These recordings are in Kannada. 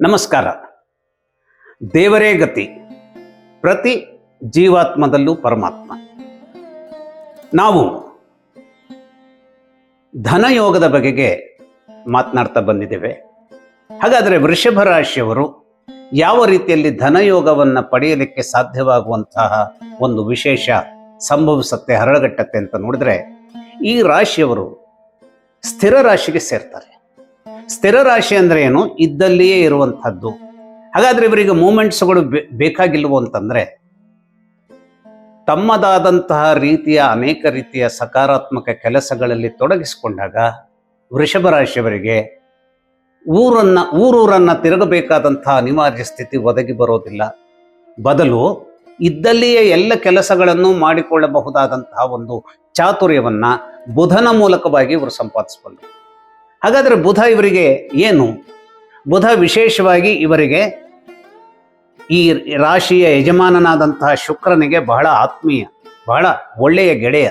ನಮಸ್ಕಾರ. ದೇವರೇ ಗತಿ, ಪ್ರತಿ ಜೀವಾತ್ಮದಲ್ಲೂ ಪರಮಾತ್ಮ. ನಾವು ಧನಯೋಗದ ಬಗೆಗೆ ಮಾತನಾಡ್ತಾ ಬಂದಿದ್ದೇವೆ. ಹಾಗಾದರೆ ವೃಷಭ ರಾಶಿಯವರು ಯಾವ ರೀತಿಯಲ್ಲಿ ಧನಯೋಗವನ್ನು ಪಡೆಯಲಿಕ್ಕೆ ಸಾಧ್ಯವಾಗುವಂತಹ ಒಂದು ವಿಶೇಷ ಸಂಭವಿಸುತ್ತೆ ಹರಳಗಟ್ಟತ್ತೆ ಅಂತ ನೋಡಿದ್ರೆ ಈ ರಾಶಿಯವರು ಸ್ಥಿರ ರಾಶಿಗೆ ಸೇರ್ತಾರೆ. ಸ್ಥಿರ ರಾಶಿ ಅಂದ್ರೆ ಏನು? ಇದ್ದಲ್ಲಿಯೇ ಇರುವಂತಹದ್ದು ಹಾಗಾದ್ರೆ ಇವರಿಗೆ ಮೂಮೆಂಟ್ಸ್ಗಳು ಬೇಕಾಗಿಲ್ವೋ ಅಂತಂದ್ರೆ, ತಮ್ಮದಾದಂತಹ ರೀತಿಯ ಅನೇಕ ರೀತಿಯ ಸಕಾರಾತ್ಮಕ ಕೆಲಸಗಳಲ್ಲಿ ತೊಡಗಿಸಿಕೊಂಡಾಗ ವೃಷಭ ರಾಶಿಯವರಿಗೆ ಊರನ್ನ, ಊರೂರನ್ನ ತಿರುಗಬೇಕಾದಂತಹ ಅನಿವಾರ್ಯ ಸ್ಥಿತಿ ಒದಗಿ ಬರೋದಿಲ್ಲ. ಬದಲು ಇದ್ದಲ್ಲಿಯೇ ಎಲ್ಲ ಕೆಲಸಗಳನ್ನು ಮಾಡಿಕೊಳ್ಳಬಹುದಾದಂತಹ ಒಂದು ಚಾತುರ್ಯವನ್ನ ಬುಧನ ಮೂಲಕವಾಗಿ ಇವರು ಸಂಪಾದಿಸಬಲ್ಲರು ಹಾಗಾದರೆ ಬುಧ ಇವರಿಗೆ ಏನು? ಬುಧ ವಿಶೇಷವಾಗಿ ಇವರಿಗೆ ಈ ರಾಶಿಯ ಯಜಮಾನನಾದಂತಹ ಶುಕ್ರನಿಗೆ ಬಹಳ ಆತ್ಮೀಯ, ಬಹಳ ಒಳ್ಳೆಯ ಗೆಳೆಯ.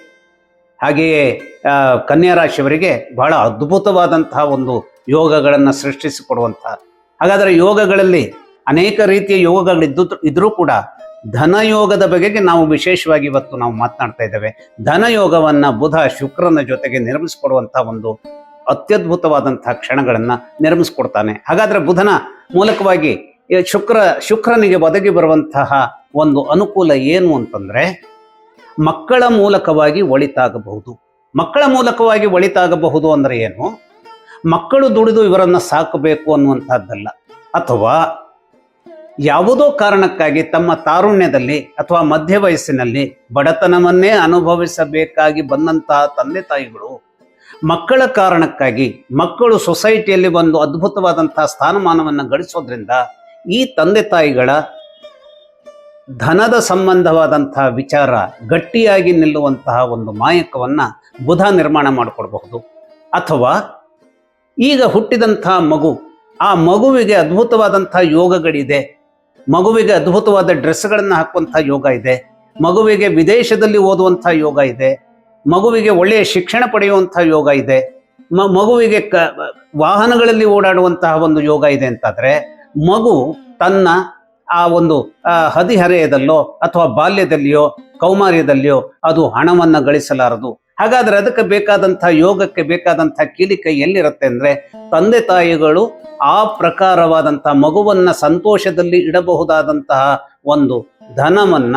ಹಾಗೆಯೇ ಕನ್ಯಾ ರಾಶಿಯವರಿಗೆ ಬಹಳ ಅದ್ಭುತವಾದಂತಹ ಒಂದು ಯೋಗಗಳನ್ನು ಸೃಷ್ಟಿಸಿಕೊಡುವಂತಹ ಹಾಗಾದರೆ ಯೋಗಗಳಲ್ಲಿ ಅನೇಕ ರೀತಿಯ ಯೋಗಗಳಿದ್ದು ಇದ್ರೂ ಕೂಡ ಧನಯೋಗದ ಬಗೆಗೆ ನಾವು ವಿಶೇಷವಾಗಿ ಇವತ್ತು ನಾವು ಮಾತನಾಡ್ತಾ ಇದ್ದೇವೆ. ಧನಯೋಗವನ್ನ ಬುಧ ಶುಕ್ರನ ಜೊತೆಗೆ ನಿರ್ಮಿಸಿಕೊಡುವಂತಹ ಒಂದು ಅತ್ಯದ್ಭುತವಾದಂತಹ ಕ್ಷಣಗಳನ್ನು ನಿರ್ಮಿಸ್ಕೊಡ್ತಾನೆ. ಹಾಗಾದ್ರೆ ಬುಧನ ಮೂಲಕವಾಗಿ ಶುಕ್ರ, ಶುಕ್ರನಿಗೆ ಒದಗಿ ಬರುವಂತಹ ಒಂದು ಅನುಕೂಲ ಏನು ಅಂತಂದ್ರೆ ಮಕ್ಕಳ ಮೂಲಕವಾಗಿ ಒಳಿತಾಗಬಹುದು. ಮಕ್ಕಳ ಮೂಲಕವಾಗಿ ಒಳಿತಾಗಬಹುದು ಅಂದರೆ ಏನು? ಮಕ್ಕಳು ದುಡಿದು ಇವರನ್ನ ಸಾಕಬೇಕು ಅನ್ನುವಂಥದ್ದಲ್ಲ ಅಥವಾ ಯಾವುದೋ ಕಾರಣಕ್ಕಾಗಿ ತಮ್ಮ ತಾರುಣ್ಯದಲ್ಲಿ ಅಥವಾ ಮಧ್ಯ ವಯಸ್ಸಿನಲ್ಲಿ ಬಡತನವನ್ನೇ ಅನುಭವಿಸಬೇಕಾಗಿ ಬಂದಂತಹ ತಂದೆ ತಾಯಿಗಳು, ಮಕ್ಕಳ ಕಾರಣಕ್ಕಾಗಿ ಮಕ್ಕಳು ಸೊಸೈಟಿಯಲ್ಲಿ ಒಂದು ಅದ್ಭುತವಾದಂತಹ ಸ್ಥಾನಮಾನವನ್ನು ಗಳಿಸೋದ್ರಿಂದ ಈ ತಂದೆ ತಾಯಿಗಳ ಧನದ ಸಂಬಂಧವಾದಂತಹ ವಿಚಾರ ಗಟ್ಟಿಯಾಗಿ ನಿಲ್ಲುವಂತಹ ಒಂದು ಮಾಯಕವನ್ನ ಬುಧ ನಿರ್ಮಾಣ ಮಾಡಿಕೊಡಬಹುದು. ಅಥವಾ ಈಗ ಹುಟ್ಟಿದಂತಹ ಮಗು, ಆ ಮಗುವಿಗೆ ಅದ್ಭುತವಾದಂಥ ಯೋಗಗಳಿದೆ, ಮಗುವಿಗೆ ಅದ್ಭುತವಾದ ಡ್ರೆಸ್ಗಳನ್ನು ಹಾಕುವಂಥ ಯೋಗ ಇದೆ, ಮಗುವಿಗೆ ವಿದೇಶದಲ್ಲಿ ಓದುವಂಥ ಯೋಗ ಇದೆ, ಮಗುವಿಗೆ ಒಳ್ಳೆಯ ಶಿಕ್ಷಣ ಪಡೆಯುವಂಥ ಯೋಗ ಇದೆ, ಮ, ಮಗುವಿಗೆ ಕ ವಾಹನಗಳಲ್ಲಿ ಓಡಾಡುವಂತಹ ಒಂದು ಯೋಗ ಇದೆ ಅಂತಾದರೆ ಮಗು ತನ್ನ ಆ ಒಂದು ಹದಿಹರೆಯದಲ್ಲೋ ಅಥವಾ ಬಾಲ್ಯದಲ್ಲಿಯೋ, ಕೌಮಾರ್ಯದಲ್ಲಿಯೋ ಅದು ಹಣವನ್ನು ಗಳಿಸಲಾರದು. ಹಾಗಾದ್ರೆ ಅದಕ್ಕೆ ಬೇಕಾದಂಥ ಯೋಗಕ್ಕೆ ಬೇಕಾದಂಥ ಕೀಲಿಕೈ ಎಲ್ಲಿರುತ್ತೆ ಅಂದ್ರೆ ತಂದೆ ತಾಯಿಗಳು ಆ ಪ್ರಕಾರವಾದಂತಹ ಮಗುವನ್ನ ಸಂತೋಷದಲ್ಲಿ ಇಡಬಹುದಾದಂತಹ ಒಂದು ಧನವನ್ನ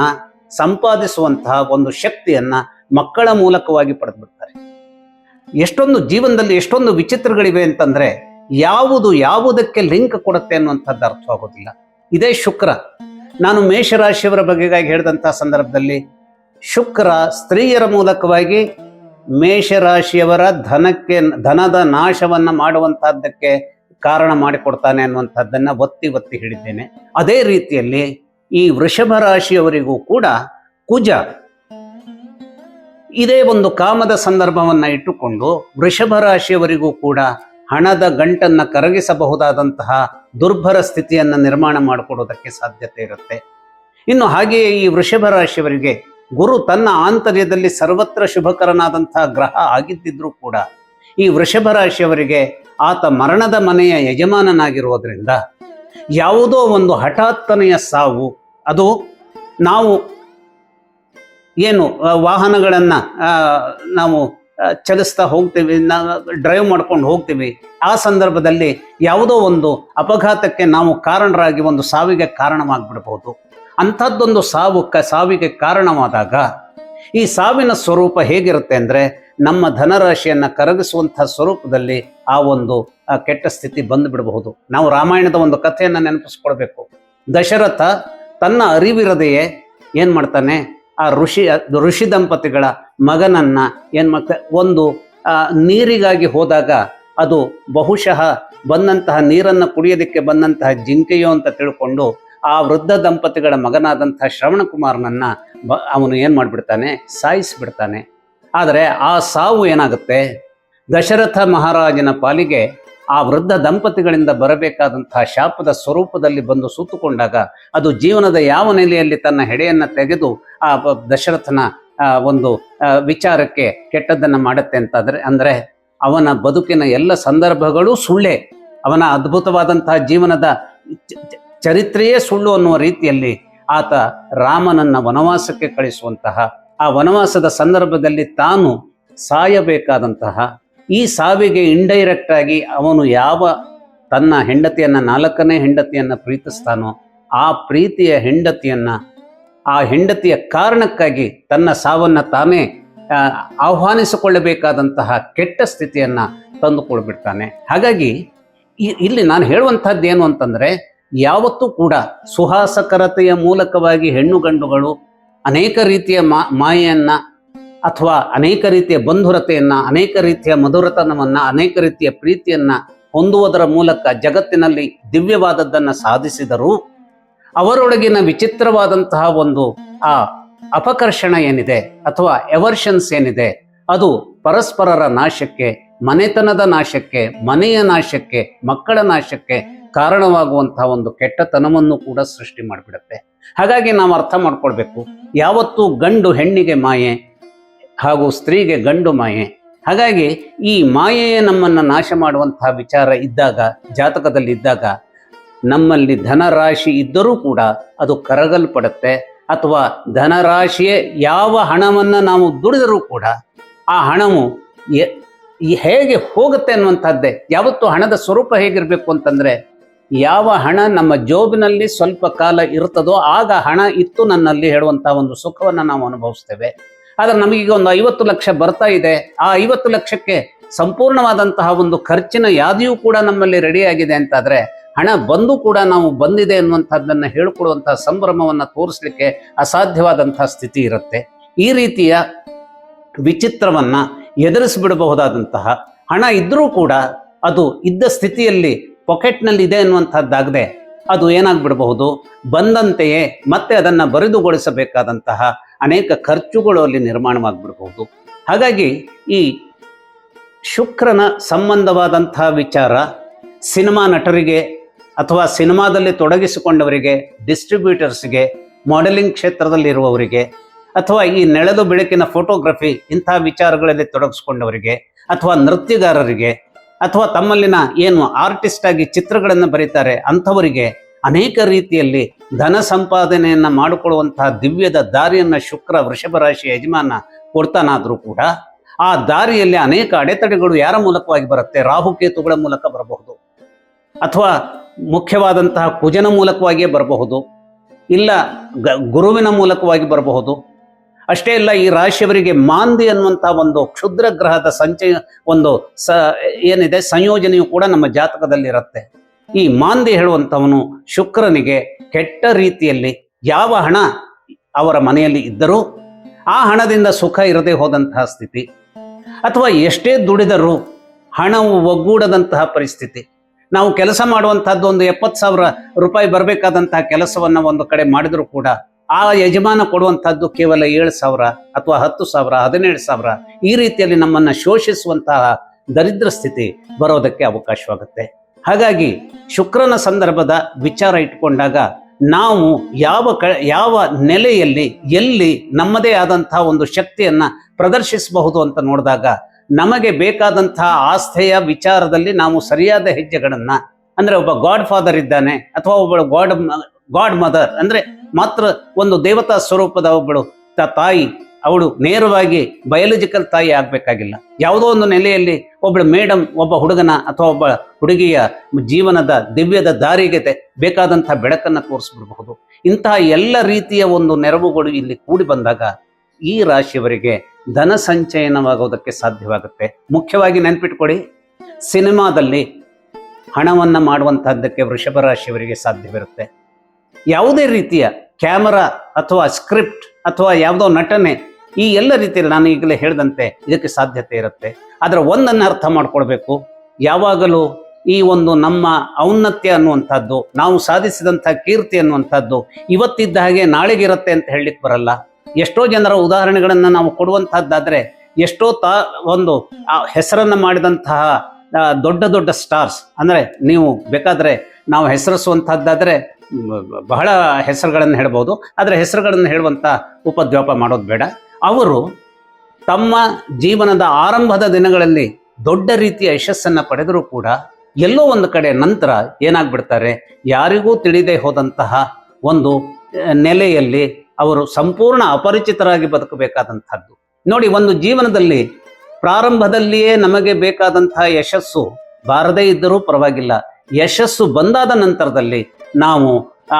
ಸಂಪಾದಿಸುವಂತಹ ಒಂದು ಶಕ್ತಿಯನ್ನ ಮಕ್ಕಳ ಮೂಲಕವಾಗಿ ಪಡೆದ್ಬಿಡ್ತಾರೆ. ಎಷ್ಟೊಂದು ಜೀವನದಲ್ಲಿ ಎಷ್ಟೊಂದು ವಿಚಿತ್ರಗಳಿವೆ ಅಂತಂದ್ರೆ ಯಾವುದು ಯಾವುದಕ್ಕೆ ಲಿಂಕ್ ಕೊಡುತ್ತೆ ಅನ್ನುವಂಥದ್ದು ಅರ್ಥವಾಗೋದಿಲ್ಲ. ಇದೇ ಶುಕ್ರ. ನಾನು ಮೇಷರಾಶಿಯವರ ಬಗೆಗಾಗಿ ಹೇಳಿದಂಥ ಸಂದರ್ಭದಲ್ಲಿ ಶುಕ್ರ ಸ್ತ್ರೀಯರ ಮೂಲಕವಾಗಿ ಮೇಷರಾಶಿಯವರ ಧನಕ್ಕೆ, ಧನದ ನಾಶವನ್ನು ಮಾಡುವಂಥದ್ದಕ್ಕೆ ಕಾರಣ ಮಾಡಿಕೊಡ್ತಾನೆ ಅನ್ನುವಂಥದ್ದನ್ನು ಒತ್ತಿ ಒತ್ತಿ ಹೇಳಿದ್ದೇನೆ. ಅದೇ ರೀತಿಯಲ್ಲಿ ಈ ವೃಷಭ ರಾಶಿಯವರಿಗೂ ಕೂಡ ಕುಜ ಇದೇ ಒಂದು ಕಾಮದ ಸಂದರ್ಭವನ್ನು ಇಟ್ಟುಕೊಂಡು ವೃಷಭ ರಾಶಿಯವರಿಗೂ ಕೂಡ ಹಣದ ಗಂಟನ್ನು ಕರಗಿಸಬಹುದಾದಂತಹ ದುರ್ಭರ ಸ್ಥಿತಿಯನ್ನು ನಿರ್ಮಾಣ ಮಾಡಿಕೊಡೋದಕ್ಕೆ ಸಾಧ್ಯತೆ ಇರುತ್ತೆ. ಇನ್ನು ಹಾಗೆಯೇ ಈ ವೃಷಭ ರಾಶಿಯವರಿಗೆ ಗುರು ತನ್ನ ಆಂತರ್ಯದಲ್ಲಿ ಸರ್ವತ್ರ ಶುಭಕರನಾದಂತಹ ಗ್ರಹ ಆಗಿದ್ದಿದ್ರೂ ಕೂಡ ಈ ವೃಷಭ ರಾಶಿಯವರಿಗೆ ಆತ ಮರಣದ ಮನೆಯ ಯಜಮಾನನಾಗಿರುವುದರಿಂದ ಯಾವುದೋ ಒಂದು ಹಠಾತ್ತನೆಯ ಸಾವು, ಅದು ನಾವು ಏನು ವಾಹನಗಳನ್ನು ನಾವು ಚಲಿಸ್ತಾ ಹೋಗ್ತೀವಿ, ನಾವು ಡ್ರೈವ್ ಮಾಡ್ಕೊಂಡು ಹೋಗ್ತೀವಿ. ಆ ಸಂದರ್ಭದಲ್ಲಿ ಯಾವುದೋ ಒಂದು ಅಪಘಾತಕ್ಕೆ ನಾವು ಕಾರಣರಾಗಿ ಒಂದು ಸಾವಿಗೆ ಕಾರಣವಾಗ್ಬಿಡ್ಬೋದು. ಅಂಥದ್ದೊಂದು ಸಾವು ಕ, ಸಾವಿಗೆ ಕಾರಣವಾದಾಗ ಈ ಸಾವಿನ ಸ್ವರೂಪ ಹೇಗಿರುತ್ತೆ ಅಂದರೆ ನಮ್ಮ ಧನರಾಶಿಯನ್ನು ಕರಗಿಸುವಂಥ ಸ್ವರೂಪದಲ್ಲಿ ಆ ಒಂದು ಕೆಟ್ಟ ಸ್ಥಿತಿ ಬಂದುಬಿಡಬಹುದು. ನಾವು ರಾಮಾಯಣದ ಒಂದು ಕಥೆಯನ್ನು ನೆನಪಿಸ್ಕೊಳ್ಬೇಕು. ದಶರಥ ತನ್ನ ಅರಿವಿರದೆಯೇ ಏನು ಮಾಡ್ತಾನೆ? ಆ ಋಷಿ ಋಷಿ ದಂಪತಿಗಳ ಮಗನನ್ನ ಏನ್ ಮಾಡ್ತಾ ಒಂದು ಆ, ನೀರಿಗಾಗಿ ಹೋದಾಗ ಅದು ಬಹುಶಃ ಬಂದಂತಹ ನೀರನ್ನು ಕುಡಿಯೋದಕ್ಕೆ ಬಂದಂತಹ ಜಿಂಕೆಯೋ ಅಂತ ತಿಳ್ಕೊಂಡು ಆ ವೃದ್ಧ ದಂಪತಿಗಳ ಮಗನಾದಂಥ ಶ್ರವಣಕುಮಾರನನ್ನ ಬ ಅವನು ಏನು ಮಾಡಿಬಿಡ್ತಾನೆ ಸಾಯಿಸಿಬಿಡ್ತಾನೆ. ಆದರೆ ಆ ಸಾವು ಏನಾಗುತ್ತೆ? ದಶರಥ ಮಹಾರಾಜನ ಪಾಲಿಗೆ ಆ ವೃದ್ಧ ದಂಪತಿಗಳಿಂದ ಬರಬೇಕಾದಂತಹ ಶಾಪದ ಸ್ವರೂಪದಲ್ಲಿ ಬಂದು ಸುತ್ತುಕೊಂಡಾಗ ಅದು ಜೀವನದ ಯಾವ ನೆಲೆಯಲ್ಲಿ ತನ್ನ ಹೆಡೆಯನ್ನು ತೆಗೆದು ಆ ದಶರಥನ ಒಂದು ವಿಚಾರಕ್ಕೆ ಕೆಟ್ಟದ್ದನ್ನು ಮಾಡುತ್ತೆ ಅಂತಾದರೆ, ಅಂದರೆ ಅವನ ಬದುಕಿನ ಎಲ್ಲ ಸಂದರ್ಭಗಳು ಸುಳ್ಳೆ. ಅವನ ಅದ್ಭುತವಾದಂತಹ ಜೀವನದ ಚರಿತ್ರೆಯೇ ಸುಳ್ಳು ಅನ್ನುವ ರೀತಿಯಲ್ಲಿ ಆತ ರಾಮನನ್ನ ವನವಾಸಕ್ಕೆ ಕಳಿಸುವಂತಹ, ಆ ವನವಾಸದ ಸಂದರ್ಭದಲ್ಲಿ ತಾನು ಸಾಯಬೇಕಾದಂತಹ ಈ ಸಾವಿಗೆ ಇಂಡೈರೆಕ್ಟ್ ಆಗಿ ಅವನು ಯಾವ ತನ್ನ ಹೆಂಡತಿಯನ್ನ, ನಾಲ್ಕನೇ ಹೆಂಡತಿಯನ್ನ ಪ್ರೀತಿಸ್ತಾನೋ ಆ ಪ್ರೀತಿಯ ಹೆಂಡತಿಯನ್ನ, ಆ ಹೆಂಡತಿಯ ಕಾರಣಕ್ಕಾಗಿ ತನ್ನ ಸಾವನ್ನ ತಾನೇ ಆಹ್ವಾನಿಸಿಕೊಳ್ಳಬೇಕಾದಂತಹ ಕೆಟ್ಟ ಸ್ಥಿತಿಯನ್ನ ತಂದುಕೊಳ್ಬಿಡ್ತಾನೆ. ಹಾಗಾಗಿ ಇಲ್ಲಿ ನಾನು ಹೇಳುವಂತಹದ್ದು ಏನು ಅಂತಂದ್ರೆ, ಯಾವತ್ತೂ ಕೂಡ ಸುಹಾಸಕರತೆಯ ಮೂಲಕವಾಗಿ ಹೆಣ್ಣು ಗಂಡುಗಳು ಅನೇಕ ರೀತಿಯ ಮಾ, ಮಾಯೆಯನ್ನ ಅಥವಾ ಅನೇಕ ರೀತಿಯ ಬಂಧುರತೆಯನ್ನ, ಅನೇಕ ರೀತಿಯ ಮಧುರತನವನ್ನು, ಅನೇಕ ರೀತಿಯ ಪ್ರೀತಿಯನ್ನ ಹೊಂದುವುದರ ಮೂಲಕ ಜಗತ್ತಿನಲ್ಲಿ ದಿವ್ಯವಾದದ್ದನ್ನ ಸಾಧಿಸಿದರು ಅವರೊಳಗಿನ ವಿಚಿತ್ರವಾದಂತಹ ಒಂದು ಆ ಅಪಕರ್ಷಣ ಏನಿದೆ ಅಥವಾ ಎವರ್ಷನ್ಸ್ ಏನಿದೆ, ಅದು ಪರಸ್ಪರರ ನಾಶಕ್ಕೆ, ಮನೆತನದ ನಾಶಕ್ಕೆ, ಮನೆಯ ನಾಶಕ್ಕೆ, ಮಕ್ಕಳ ನಾಶಕ್ಕೆ ಕಾರಣವಾಗುವಂತಹ ಒಂದು ಕೆಟ್ಟತನವನ್ನು ಕೂಡ ಸೃಷ್ಟಿ ಮಾಡಿಬಿಡುತ್ತೆ. ಹಾಗಾಗಿ ನಾವು ಅರ್ಥ ಮಾಡ್ಕೊಳ್ಬೇಕು, ಯಾವತ್ತೂ ಗಂಡು ಹೆಣ್ಣಿಗೆ ಮಾಯೆ ಹಾಗೂ ಸ್ತ್ರೀಗೆ ಗಂಡು ಮಾಯೆ. ಹಾಗಾಗಿ ಈ ಮಾಯೆಯೇ ನಮ್ಮನ್ನು ನಾಶ ಮಾಡುವಂತಹ ವಿಚಾರ ಇದ್ದಾಗ, ಜಾತಕದಲ್ಲಿ ಇದ್ದಾಗ, ನಮ್ಮಲ್ಲಿ ಧನರಾಶಿ ಇದ್ದರೂ ಕೂಡ ಅದು ಕರಗಲ್ಪಡುತ್ತೆ. ಅಥವಾ ಧನರಾಶಿಯೇ ಯಾವ ಹಣವನ್ನು ನಾವು ದುಡಿದರೂ ಕೂಡ ಆ ಹಣವು ಹೇಗೆ ಹೋಗುತ್ತೆ ಅನ್ನುವಂಥದ್ದೇ. ಯಾವತ್ತು ಹಣದ ಸ್ವರೂಪ ಹೇಗಿರಬೇಕು ಅಂತಂದ್ರೆ, ಯಾವ ಹಣ ನಮ್ಮ ಜೋಬಿನಲ್ಲಿ ಸ್ವಲ್ಪ ಕಾಲ ಇರುತ್ತದೋ ಆಗ ಹಣ ಇತ್ತು ನನ್ನಲ್ಲಿ ಹೇಳುವಂಥ ಒಂದು ಸುಖವನ್ನು ನಾವು ಅನುಭವಿಸ್ತೇವೆ. ಆದ್ರೆ ನಮಗೀಗ ಒಂದು ಐವತ್ತು ಲಕ್ಷ ಬರ್ತಾ ಇದೆ. ಆ ಐವತ್ತು ಲಕ್ಷಕ್ಕೆ ಸಂಪೂರ್ಣವಾದಂತಹ ಒಂದು ಖರ್ಚಿನ ಯಾದಿಯೂ ಕೂಡ ನಮ್ಮಲ್ಲಿ ರೆಡಿ ಆಗಿದೆ ಅಂತಾದ್ರೆ ಹಣ ಬಂದು ಕೂಡ ನಾವು ಬಂದಿದೆ ಅನ್ನುವಂಥದ್ದನ್ನು ಹೇಳ್ಕೊಡುವಂತಹ ಸಂಭ್ರಮವನ್ನು ತೋರಿಸ್ಲಿಕ್ಕೆ ಅಸಾಧ್ಯವಾದಂತಹ ಸ್ಥಿತಿ ಇರುತ್ತೆ. ಈ ರೀತಿಯ ವಿಚಿತ್ರವನ್ನ ಎದುರಿಸಿಬಿಡಬಹುದಾದಂತಹ ಹಣ ಇದ್ರೂ ಕೂಡ ಅದು ಇದ್ದ ಸ್ಥಿತಿಯಲ್ಲಿ ಪಾಕೆಟ್ನಲ್ಲಿ ಇದೆ ಅನ್ನುವಂಥದ್ದಾಗದೆ ಅದು ಏನಾಗ್ಬಿಡಬಹುದು? ಬಂದಂತೆಯೇ ಮತ್ತೆ ಅದನ್ನ ಬರಿದುಗೊಳಿಸಬೇಕಾದಂತಹ ಅನೇಕ ಖರ್ಚುಗಳು ಅಲ್ಲಿ ನಿರ್ಮಾಣವಾಗ್ಬಿಡಬಹುದು. ಹಾಗಾಗಿ ಈ ಶುಕ್ರನ ಸಂಬಂಧವಾದಂತಹ ವಿಚಾರ ಸಿನಿಮಾ ನಟರಿಗೆ ಅಥವಾ ಸಿನಿಮಾದಲ್ಲಿ ತೊಡಗಿಸಿಕೊಂಡವರಿಗೆ, ಡಿಸ್ಟ್ರಿಬ್ಯೂಟರ್ಸ್ಗೆ, ಮಾಡೆಲಿಂಗ್ ಕ್ಷೇತ್ರದಲ್ಲಿರುವವರಿಗೆ ಅಥವಾ ಈ ನೆಳೆದು ಬೆಳಕಿನ ಫೋಟೋಗ್ರಫಿ ಇಂತಹ ವಿಚಾರಗಳಲ್ಲಿ ತೊಡಗಿಸ್ಕೊಂಡವರಿಗೆ ಅಥವಾ ನೃತ್ಯಗಾರರಿಗೆ ಅಥವಾ ತಮ್ಮಲ್ಲಿನ ಏನು ಆರ್ಟಿಸ್ಟ್ ಆಗಿ ಚಿತ್ರಗಳನ್ನು ಬರೀತಾರೆ ಅಂಥವರಿಗೆ ಅನೇಕ ರೀತಿಯಲ್ಲಿ ಧನ ಸಂಪಾದನೆಯನ್ನ ಮಾಡಿಕೊಳ್ಳುವಂತಹ ದಿವ್ಯದ ದಾರಿಯನ್ನ ಶುಕ್ರ ವೃಷಭ ರಾಶಿ ಯಜಮಾನ ಕೊಡ್ತಾನಾದ್ರೂ ಕೂಡ ಆ ದಾರಿಯಲ್ಲಿ ಅನೇಕ ಅಡೆತಡೆಗಳು ಯಾರ ಮೂಲಕವಾಗಿ ಬರುತ್ತೆ? ರಾಹುಕೇತುಗಳ ಮೂಲಕ ಬರಬಹುದು. ಅಥವಾ ಮುಖ್ಯವಾದಂತಹ ಕುಜನ ಮೂಲಕವಾಗಿಯೇ ಬರಬಹುದು. ಇಲ್ಲ ಗುರುವಿನ ಮೂಲಕವಾಗಿ ಬರಬಹುದು. ಅಷ್ಟೇ ಅಲ್ಲ, ಈ ರಾಶಿಯವರಿಗೆ ಮಾಂದಿ ಅನ್ನುವಂಥ ಒಂದು ಕ್ಷುದ್ರ ಗ್ರಹದ ಸಂಚಯ, ಒಂದು ಸ, ಏನಿದೆ, ಸಂಯೋಜನೆಯು ಕೂಡ ನಮ್ಮ ಜಾತಕದಲ್ಲಿ ಇರುತ್ತೆ. ಈ ಮಾಂದಿ ಹೇಳುವಂಥವನು ಶುಕ್ರನಿಗೆ ಕೆಟ್ಟ ರೀತಿಯಲ್ಲಿ ಯಾವ ಹಣ ಅವರ ಮನೆಯಲ್ಲಿ ಇದ್ದರೂ ಆ ಹಣದಿಂದ ಸುಖ ಇರದೆ ಹೋದಂತಹ ಸ್ಥಿತಿ. ಅಥವಾ ಎಷ್ಟೇ ದುಡಿದರೂ ಹಣವು ಒಗ್ಗೂಡದಂತಹ ಪರಿಸ್ಥಿತಿ. ನಾವು ಕೆಲಸ ಮಾಡುವಂತಹದ್ದು ಒಂದು ಎಪ್ಪತ್ತು ಸಾವಿರ ರೂಪಾಯಿ ಬರಬೇಕಾದಂತಹ ಕೆಲಸವನ್ನು ಒಂದು ಕಡೆ ಮಾಡಿದರೂ ಕೂಡ ಆ ಯಜಮಾನ ಕೊಡುವಂಥದ್ದು ಕೇವಲ ಏಳು ಸಾವಿರ ಅಥವಾ ಹತ್ತು ಸಾವಿರ ಹದಿನೇಳು ಸಾವಿರ. ಈ ರೀತಿಯಲ್ಲಿ ನಮ್ಮನ್ನ ಶೋಷಿಸುವಂತಹ ದರಿದ್ರ ಸ್ಥಿತಿ ಬರೋದಕ್ಕೆ ಅವಕಾಶವಾಗುತ್ತೆ. ಹಾಗಾಗಿ ಶುಕ್ರನ ಸಂದರ್ಭದ ವಿಚಾರ ಇಟ್ಕೊಂಡಾಗ ನಾವು ಯಾವ ಕ, ಯಾವ ನೆಲೆಯಲ್ಲಿ, ಎಲ್ಲಿ ನಮ್ಮದೇ ಆದಂತಹ ಒಂದು ಶಕ್ತಿಯನ್ನ ಪ್ರದರ್ಶಿಸಬಹುದು ಅಂತ ನೋಡಿದಾಗ ನಮಗೆ ಬೇಕಾದಂತಹ ಆಸ್ಥೆಯ ವಿಚಾರದಲ್ಲಿ ನಾವು ಸರಿಯಾದ ಹೆಜ್ಜೆಗಳನ್ನ, ಅಂದ್ರೆ ಒಬ್ಬ ಗಾಡ್ ಫಾದರ್ ಇದ್ದಾನೆ ಅಥವಾ ಒಬ್ಬ ಗಾಡ್ ಗಾಡ್ ಮದರ್ ಅಂದ್ರೆ ಮಾತ್ರ ಒಂದು ದೇವತಾ ಸ್ವರೂಪದ ಒಬ್ಬಳು. ತಾಯಿ, ಅವಳು ನೇರವಾಗಿ ಬಯಾಲಜಿಕಲ್ ತಾಯಿ ಆಗ್ಬೇಕಾಗಿಲ್ಲ. ಯಾವುದೋ ಒಂದು ನೆಲೆಯಲ್ಲಿ ಒಬ್ಬಳು ಮೇಡಮ್ ಒಬ್ಬ ಹುಡುಗನ ಅಥವಾ ಒಬ್ಬ ಹುಡುಗಿಯ ಜೀವನದ ದಿವ್ಯದ ದಾರಿಗೆ ಬೇಕಾದಂತಹ ಬೆಳಕನ್ನು ತೋರಿಸ್ಬಿಡಬಹುದು. ಇಂತಹ ಎಲ್ಲ ರೀತಿಯ ಒಂದು ನೆರವುಗಳು ಇಲ್ಲಿ ಕೂಡಿ ಬಂದಾಗ ಈ ರಾಶಿಯವರಿಗೆ ಧನ ಸಂಚಯನವಾಗೋದಕ್ಕೆ ಸಾಧ್ಯವಾಗುತ್ತೆ. ಮುಖ್ಯವಾಗಿ ನೆನ್ಪಿಟ್ಕೊಳ್ಳಿ ಸಿನಿಮಾದಲ್ಲಿ ಹಣವನ್ನು ಮಾಡುವಂತಹದ್ದಕ್ಕೆ ವೃಷಭ ರಾಶಿಯವರಿಗೆ ಸಾಧ್ಯವಿರುತ್ತೆ. ಯಾವುದೇ ರೀತಿಯ ಕ್ಯಾಮರಾ ಅಥವಾ ಸ್ಕ್ರಿಪ್ಟ್ ಅಥವಾ ಯಾವುದೋ ನಟನೆ ಈ ಎಲ್ಲ ರೀತಿಯಲ್ಲಿ ನಾನು ಈಗಲೇ ಹೇಳಿದಂತೆ ಇದಕ್ಕೆ ಸಾಧ್ಯತೆ ಇರುತ್ತೆ. ಆದರೆ ಒಂದನ್ನು ಅರ್ಥ ಮಾಡ್ಕೊಳ್ಬೇಕು. ಯಾವಾಗಲೂ ಈ ಒಂದು ನಮ್ಮ ಔನ್ನತ್ಯ ಅನ್ನುವಂಥದ್ದು ನಾವು ಸಾಧಿಸಿದಂಥ ಕೀರ್ತಿ ಅನ್ನುವಂಥದ್ದು ಇವತ್ತಿದ್ದ ಹಾಗೆ ನಾಳೆಗಿರುತ್ತೆ ಅಂತ ಹೇಳಲಿಕ್ಕೆ ಬರಲ್ಲ. ಎಷ್ಟೋ ಜನರ ಉದಾಹರಣೆಗಳನ್ನು ನಾವು ಕೊಡುವಂತಹದ್ದಾದ್ರೆ ಎಷ್ಟೋ ತಾ ಒಂದು ಹೆಸರನ್ನು ಮಾಡಿದಂತಹ ದೊಡ್ಡ ದೊಡ್ಡ ಸ್ಟಾರ್ಸ್ ಅಂದರೆ ನೀವು ಬೇಕಾದರೆ ನಾವು ಹೆಸರಿಸುವಂತಹದ್ದಾದ್ರೆ ಮ್, ಬಹಳ ಹೆಸರುಗಳನ್ನು ಹೇಳ್ಬೋದು. ಆದರೆ ಹೆಸರುಗಳನ್ನು ಹೇಳುವಂಥ ಉಪದ್ವ್ಯಾಪ ಮಾಡೋದು ಬೇಡ. ಅವರು ತಮ್ಮ ಜೀವನದ ಆರಂಭದ ದಿನಗಳಲ್ಲಿ ದೊಡ್ಡ ರೀತಿಯ ಯಶಸ್ಸನ್ನು ಪಡೆದರೂ ಕೂಡ ಎಲ್ಲೋ ಒಂದು ಕಡೆ ನಂತರ ಏನಾಗ್ಬಿಡ್ತಾರೆ? ಯಾರಿಗೂ ತಿಳಿದೇ ಹೋದಂತಹ ಒಂದು ನೆಲೆಯಲ್ಲಿ ಅವರು ಸಂಪೂರ್ಣ ಅಪರಿಚಿತರಾಗಿ ಬದುಕಬೇಕಾದಂಥದ್ದು. ನೋಡಿ, ಒಂದು ಜೀವನದಲ್ಲಿ ಪ್ರಾರಂಭದಲ್ಲಿಯೇ ನಮಗೆ ಬೇಕಾದಂತಹ ಯಶಸ್ಸು ಬಾರದೇ ಇದ್ದರೂ ಪರವಾಗಿಲ್ಲ. ಯಶಸ್ಸು ಬಂದಾದ ನಂತರದಲ್ಲಿ ನಾವು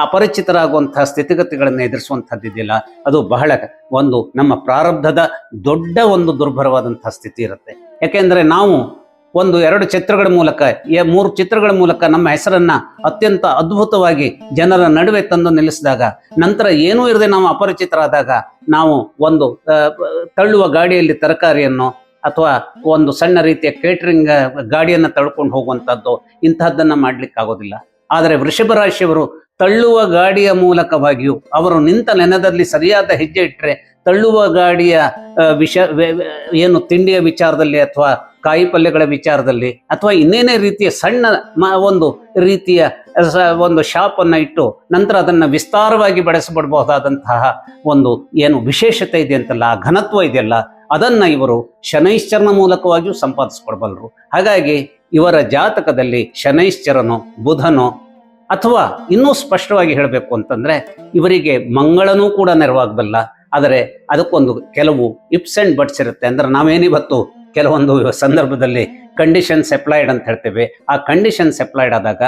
ಅಪರಿಚಿತರಾಗುವಂತಹ ಸ್ಥಿತಿಗತಿಗಳನ್ನು ಎದುರಿಸುವಂಥದ್ದಿದೆಯಲ್ಲ ಅದು ಬಹಳ ಒಂದು ನಮ್ಮ ಪ್ರಾರಬ್ಧದ ದೊಡ್ಡ ಒಂದು ದುರ್ಭರವಾದಂತಹ ಸ್ಥಿತಿ ಇರುತ್ತೆ. ಯಾಕೆಂದ್ರೆ ನಾವು ಒಂದು ಎರಡು ಚಿತ್ರಗಳ ಮೂಲಕ ಮೂರು ಚಿತ್ರಗಳ ಮೂಲಕ ನಮ್ಮ ಹೆಸರನ್ನ ಅತ್ಯಂತ ಅದ್ಭುತವಾಗಿ ಜನರ ನಡುವೆ ತಂದು ನಿಲ್ಲಿಸಿದಾಗ, ನಂತರ ಏನೂ ಇರದೆ ನಾವು ಅಪರಿಚಿತರಾದಾಗ, ನಾವು ಒಂದು ತಳ್ಳುವ ಗಾಡಿಯಲ್ಲಿ ತರಕಾರಿಯನ್ನು ಅಥವಾ ಒಂದು ಸಣ್ಣ ರೀತಿಯ ಕೇಟರಿಂಗ್ ಗಾಡಿಯನ್ನು ತಳ್ಕೊಂಡು ಹೋಗುವಂಥದ್ದು ಇಂತಹದ್ದನ್ನು ಮಾಡ್ಲಿಕ್ಕೆ ಆಗೋದಿಲ್ಲ ಆದರೆ ವೃಷಭ ರಾಶಿಯವರು ತಳ್ಳುವ ಗಾಡಿಯ ಮೂಲಕವಾಗಿಯೂ ಅವರು ನಿಂತ ನೆನದಲ್ಲಿ ಸರಿಯಾದ ಹೆಜ್ಜೆ ಇಟ್ಟರೆ ತಳ್ಳುವ ಗಾಡಿಯ ವಿಷ ಏನು ತಿಂಡಿಯ ವಿಚಾರದಲ್ಲಿ ಅಥವಾ ಕಾಯಿ ಪಲ್ಯಗಳ ವಿಚಾರದಲ್ಲಿ ಅಥವಾ ಇನ್ನೇನೇ ರೀತಿಯ ಸಣ್ಣ ಒಂದು ರೀತಿಯ ಒಂದು ಶಾಪ್ ಅನ್ನ ಇಟ್ಟು ನಂತರ ಅದನ್ನು ವಿಸ್ತಾರವಾಗಿ ಬಳಸಿಬಿಡಬಹುದಾದಂತಹ ಒಂದು ಏನು ವಿಶೇಷತೆ ಇದೆ ಅಂತಲ್ಲ, ಆ ಘನತ್ವ ಇದೆಯಲ್ಲ, ಅದನ್ನ ಇವರು ಶನೈಶ್ಚರನ ಮೂಲಕವಾಗಿಯೂ ಸಂಪಾದಿಸ್ಕೊಡ್ಬಲ್ಲರು ಹಾಗಾಗಿ ಇವರ ಜಾತಕದಲ್ಲಿ ಶನೈಶ್ಚರನು, ಬುಧನೋ ಅಥವಾ ಇನ್ನೂ ಸ್ಪಷ್ಟವಾಗಿ ಹೇಳಬೇಕು ಅಂತಂದ್ರೆ ಇವರಿಗೆ ಮಂಗಳನೂ ಕೂಡ ನೆರವಾಗಬಲ್ಲ. ಆದರೆ ಅದಕ್ಕೊಂದು ಕೆಲವು ಇಪ್ಸ್ ಅಂಡ್ ಬಟ್ಸ್ ಇರುತ್ತೆ. ಅಂದ್ರೆ ನಾವೇನಿವತ್ತು ಕೆಲವೊಂದು ಸಂದರ್ಭದಲ್ಲಿ ಕಂಡೀಷನ್ಸ್ ಅಪ್ಲೈಡ್ ಅಂತ ಹೇಳ್ತೇವೆ. ಆ ಕಂಡೀಷನ್ಸ್ ಅಪ್ಲೈಡ್ ಆದಾಗ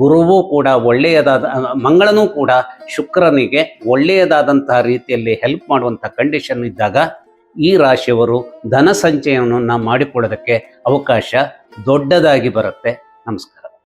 ಗುರುವು ಕೂಡ ಒಳ್ಳೆಯದಾದ, ಮಂಗಳನೂ ಕೂಡ ಶುಕ್ರನಿಗೆ ಒಳ್ಳೆಯದಾದಂತಹ ರೀತಿಯಲ್ಲಿ ಹೆಲ್ಪ್ ಮಾಡುವಂಥ ಕಂಡೀಷನ್ ಇದ್ದಾಗ ಈ ರಾಶಿಯವರು ಧನ ಸಂಚಯನವನ್ನು ಮಾಡಿಕೊಳ್ಳೋದಕ್ಕೆ ಅವಕಾಶ ದೊಡ್ಡದಾಗಿ ಬರುತ್ತೆ. ನಮಸ್ಕಾರ.